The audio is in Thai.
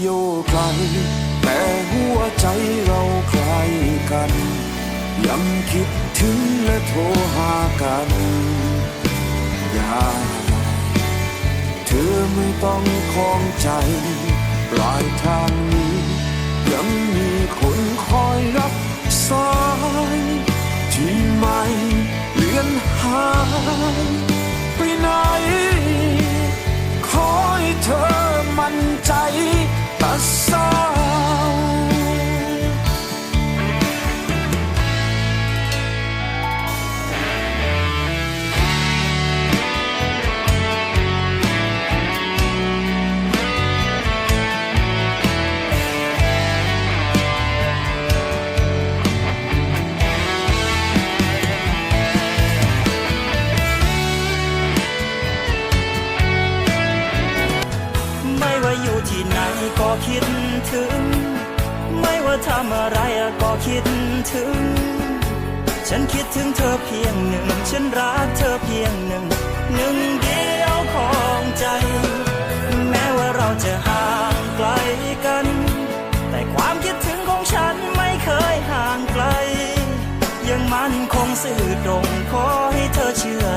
อยู่ไกล แต่หัวใจเราใกล้กัน ยังคิดถึงและโทรหากันอย่าเธอไม่ต้องคลองใจ ปลายทางนี้ ยังมีคนคอยรับสายที่ไม่เลือนหายไปไหน ขอให้เธอมั่นใจ ตั ที่ไหนก็คิดถึง ไม่ว่าทำอะไรก็คิดถึง ฉันคิดถึงเธอเพียงหนึ่ง ฉันรักเธอเพียงหนึ่ง หนึ่งเดียวของใจ แม้ว่าเราจะห่างไกลกัน แต่ความคิดถึงของฉันไม่เคยห่างไกล ยังมันคงสื่อตรงขอให้เธอเชื่อ